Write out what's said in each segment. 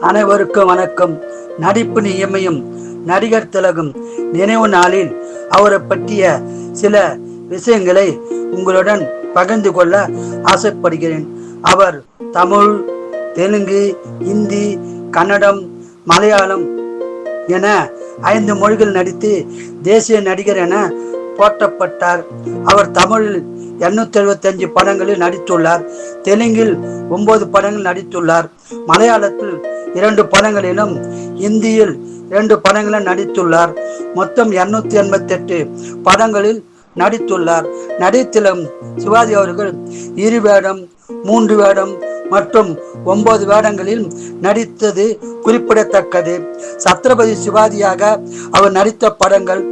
அனைவருக்கும் வணக்கம். நடிப்பு நியமையும் நடிகர் திலகம் நினைவு நாளில் அவரை பற்றிய சில விஷயங்களை உங்களுடன் பகிர்ந்து கொள்ள ஆசைப்படுகிறேன். அவர் தமிழ் தெலுங்கு இந்தி கன்னடம் மலையாளம் என ஐந்து மொழிகள் நடித்து தேசிய நடிகர் என போற்றப்பட்டார். அவர் தமிழில் எண்ணூத்தி எழுபத்தஞ்சு படங்களில் நடித்துள்ளார். தெலுங்கில் ஒன்பது படங்கள் நடித்துள்ளார். மலையாளத்தில் இரண்டு படங்களிலும் இந்தியில் இரண்டு படங்களிலும் நடித்துள்ளார். மொத்தம் இருநூத்தி எண்பத்தி எட்டு படங்களில் நடித்துள்ளார். நடித்திலும் சிவாஜி அவர்கள் இரு வேடம் மூன்று வேடம் மற்றும் ஒன்பது வேடங்களில் நடித்தது குறிப்பிடத்தக்கது. சத்ரபதி சிவாஜியாக அவர் நடித்த படங்கள்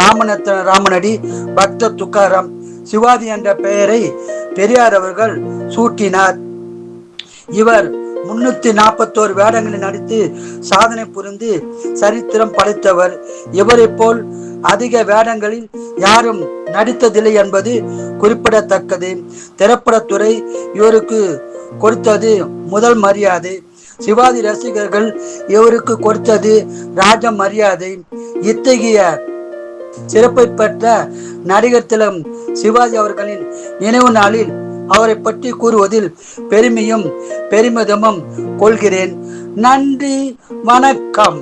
ராமநத்த ராமனடி பக்த துக்காரம் சிவாஜி என்ற பெயரை பெரியார் அவர்கள் சூட்டினார். இவர் முன்னூத்தி நாற்பத்தோரு வேடங்களில் நடித்து சாதனை புரிந்து சரித்திரம் படைத்தவர். இவரை போல் அதிக வேடங்களில் யாரும் நடித்ததில்லை என்பது குறிப்பிடத்தக்கது. திரைப்படத்துறை இவருக்கு கொடுத்தது முதல் மரியாதை. சிவாஜி ரசிகர்கள் இவருக்கு கொடுத்தது ராஜ மரியாதை? இத்தகைய சிறப்பை பெற்ற நடிகர் திலம் சிவாஜி அவர்களின் நினைவு நாளில் அவரை பற்றி கூறுவதில் பெருமையும் பெருமிதமும் கொள்கிறேன். நன்றி வணக்கம்.